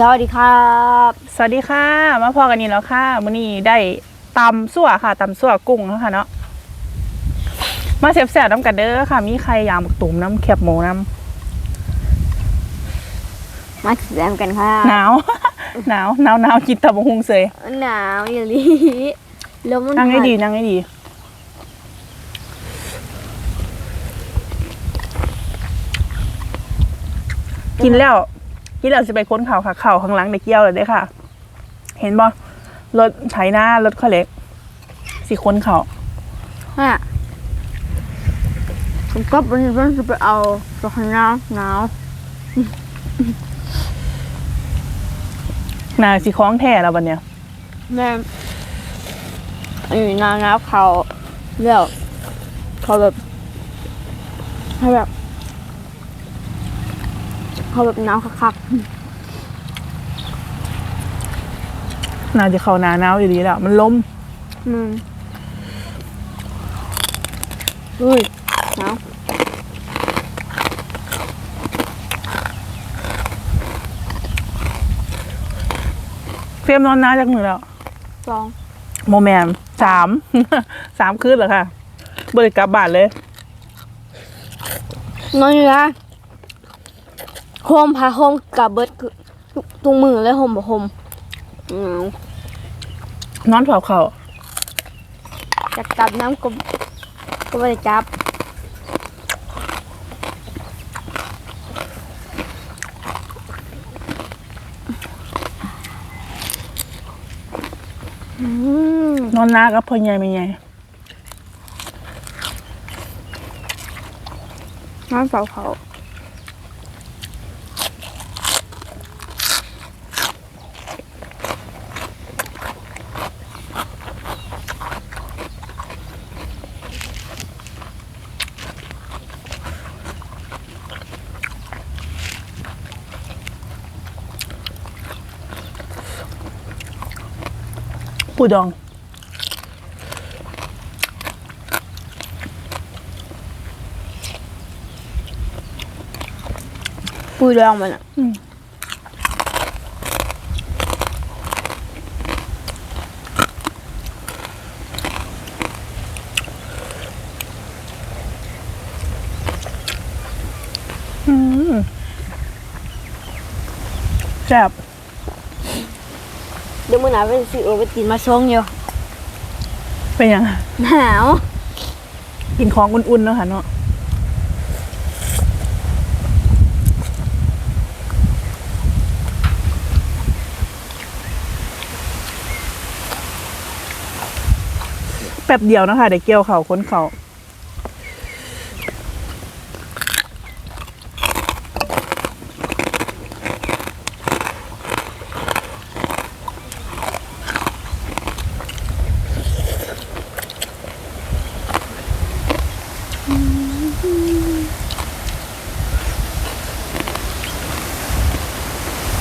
สวัสดีครับ สวัสดีค่ะ มาพอกันนี่แล้วค่ะมื้อนี้ได้ตำสั่วค่ะตำสั่วกุ้งแล้วค่ะเนาะมาแซ่บๆน้ำกันเด้อค่ะ มีไข่ยางหมึกตุ่มน้ำแคบหมูน้มาแซมกันครัำหนาว หนาวหนาวหนาวกินตำบักหุงเสยหนาวอย่างนี้ลมมันนั่งให้พัดีนั่งให้ดีกินแล้ว กินแล้วจะไปค้นข่าวค่ะข่าวข้างหลังในเกี้ยวเลยเด้อค่ะ เห็นบ่รถไถหน้ารถข้าวเล็กสิค้นข่าวฮะผมก็เป็นเพื่อนจะไปเอาตัวข้างหน้าหนาวนาสิคล้องแท้แล้ววันเนี้ยแม่อันนี้หนาวหนาวเขาเรียวเขาแบบเขาแบบ เขาแบบหนาวคักนาจะเข้าหนาหนาวอยู่ดีแล้ว มันล้มๆอืมอุ้ยหนาวเฟรมนอนนาจากมือแล้ว สองโมแมนสาม สามคืนเหรอค่ะบริกลับบาทเลย นอนอยู่นะ โฮมพาโฮมกับเบิร์ดคือตุงมือเลยโฮมบ่โฮมหนาวนอนเผาเขาจะจับน้ำก็ก็ไม่ได้จับอืมนอนนากับพ่อใหญ่ไม่ใหญ่น้ำเสาเขา ปูดองปุยดองมันอะอืมแซ่บเดี๋ ยวมื่อหนาเป็นสิโอไปกินมาชงอยู่เป็นยังหนาวกินของอุ่นๆเนาะค่ะเนาะแป๊บเดียวนะคะเดี๋ยวเกี่ยวเขาค้นเขา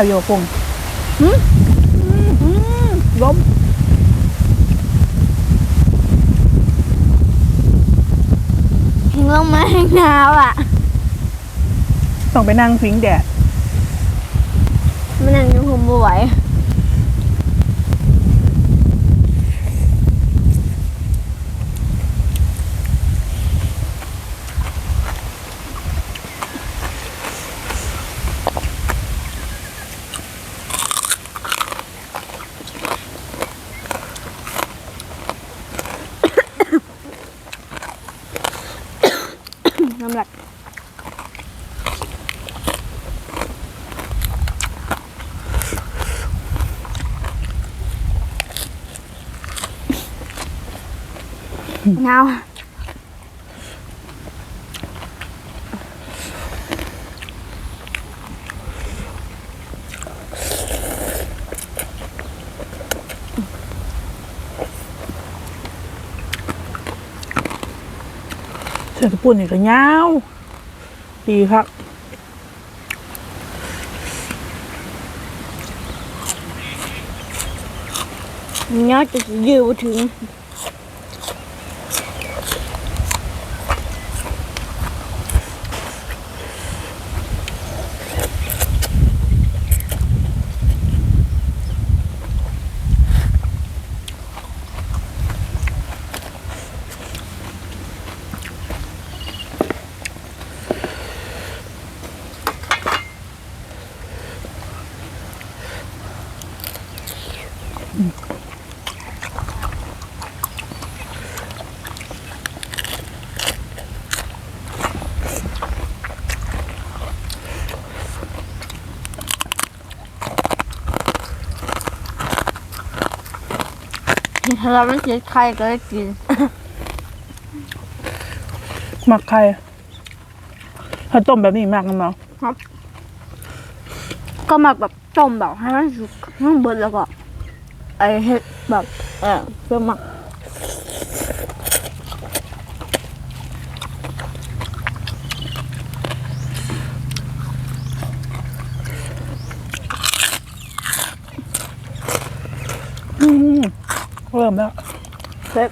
วโยกงอืมอืมล้มถึงลงมาให้หนาวอะ ต้องไปนั่งพิงแดด มันนั่งอยังคุมบ่ไหว น้ำหลัก หนาวเสือตะปุ่นนี่ก็ยาวดีครับเนาะจะยืดบ่ถึง เราไม่กินไข่ก็ได้กิน หมักไข่ถ้าต้มแบบนี้มากกันเนาะก็หมักแบบต้มแบบให้มันสุกให้มันเบิดแล้วก็ไอเฮ็ดแบบเออเพื่อหมักอืมเริ่มแล้วเพ็บ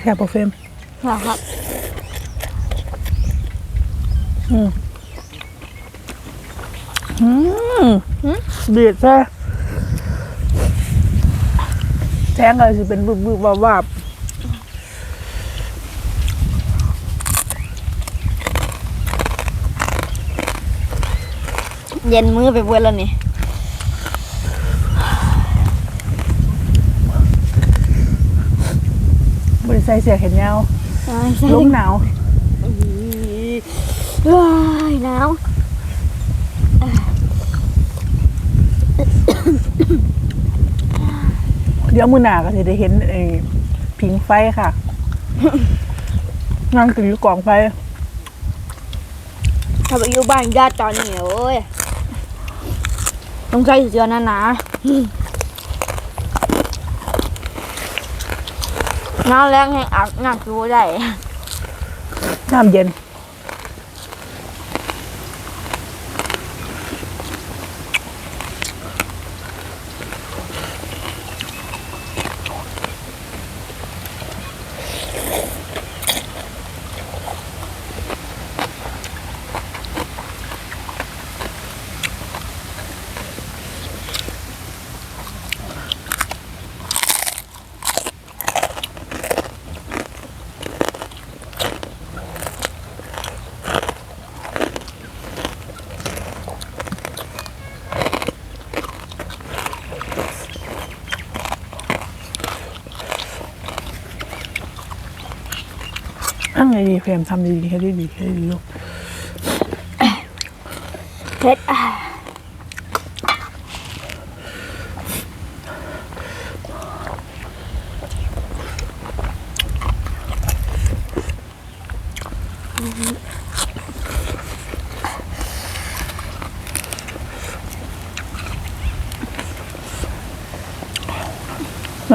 แค่โปรเฟมนะครับอืมอืมเบียดแท้ แทงอะไรสิเป็นบึบบึบวาบวาบเย็นมือไปเบิดแล้วนี่บริใส่เสียแขนยาวใช่ใช่ลมหนาวว้ายหนาว เดี๋ยวมือหนาก็จะได้เห็นไอ้ผิงไฟค่ะ นั่งถือกล่องไฟ ถ้าไปอยู่บ้านญาติตอนนี้โอ้ยต้องใส่เสื้อหนาหนาหน้าแรงให้อักหนักรู้ได้ น้ำเย็น อันไงดีเฟรมทำดีๆให้ดีๆให้ดีลูกเผ็ดอะ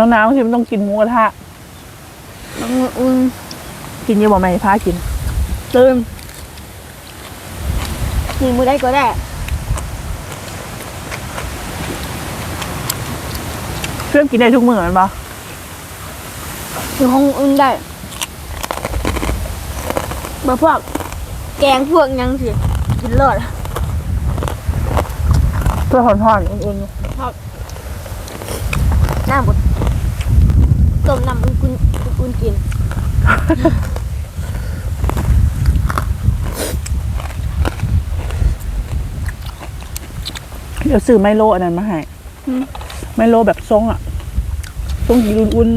หนาวๆที่มันต้องกินหมูกระทะต้องอุ่น กินเยอะบ่ไหมพากินตื่นกินมือได้ก็ได้เพื่อนกินได้ทุกมื้อแมันปะอยู่ห้องอุ่นได้แบบพวกแกงพวกหยังสิกินเลิศเพื่อทอนๆอุ่นน้ำบดต้มน้ำอุ่นอุ่นอุ่นกิน ๆ ดี๋ยวซื้อไมโลอันนั้นมาให้อืมไมโลแบบทรงอะทรงกินอุ่น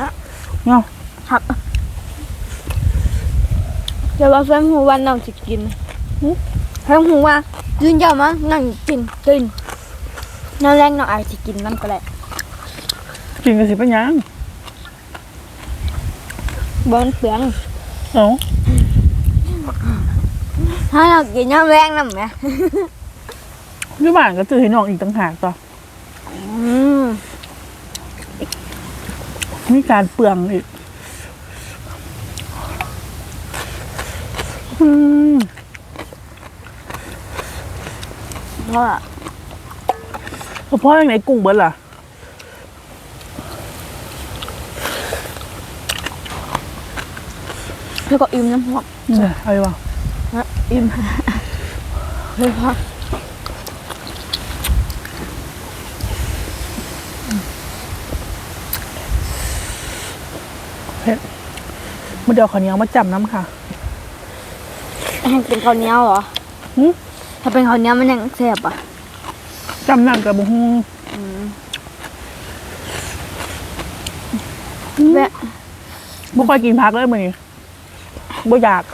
นะๆเนาะครับเดี๋ยวว่าแฟนหูว่าน้องจะกินแฟนหูว่ายืนยาวมานั่งกินกินนั่นแรงน้องอาจจะกินนั่นก็ได้กินกันสิเป็นหยังบอนเปลืองเอ้าถ้าเรากินน้ำแรงน้ำไหม อยู่บ้านก็ซื้อให้น้องอีกต่างหากต่ออืมมีการเปลืองอีกอืมเพราะว่าเพราะยังไงกุ้งเบิดล่ะแล้วก็อิ่มน้ำหอมเนี่ยเอาไปวะอิ่มเลยค่ะ มันเดี๋ยวขอเหนี้ยวมาจับน้ำค่ะให้เป็นข้าวเหนียวเหรอหึ ถ้าเป็นข้าวเหนียวมันยังแซ่บอะจำน้ำกับบุ้งแม่บุค่อยกินพักเลยมือนี้บ่อยาก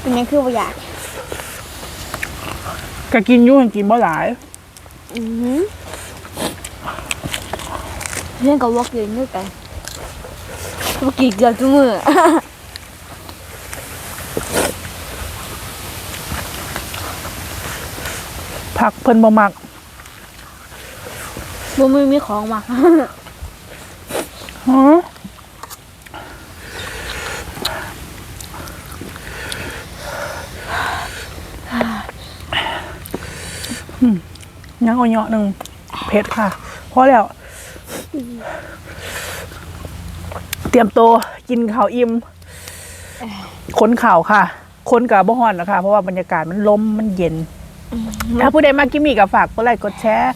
เป็นยังคือบ่อยากก็กินอยู่กินบ่หลาย อือหือเรื่องกับวอกเกินด้วยกัน วอกกี่เกือบทุกมือผักเพิ่นบ่มักบ่มือมีของมาฮะอืมยังเอาเหยาะหนึ่งเผ็ดค่ะพอแล้ว เตรียมตัวกินข้าวอิ่มค้นข่าวค่ะ ค้นกับบ่ฮอนนะคะเพราะว่าบรรยากาศมันลมมันเย็น ถ้าผู้ใดมากิมมี่กับฝากกดไลค์กดแชร์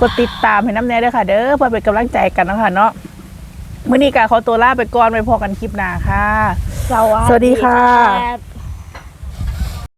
กดติดตามให้น้ำแน่ด้วยค่ะ เด้อเพื่อเป็นกำลังใจกันเนาะคะเนาะมื่อนี้กาขอตัวลาไปก่อนไปพอกันคลิปหน้าค่ะ สวัสวัสดีค่ะรับ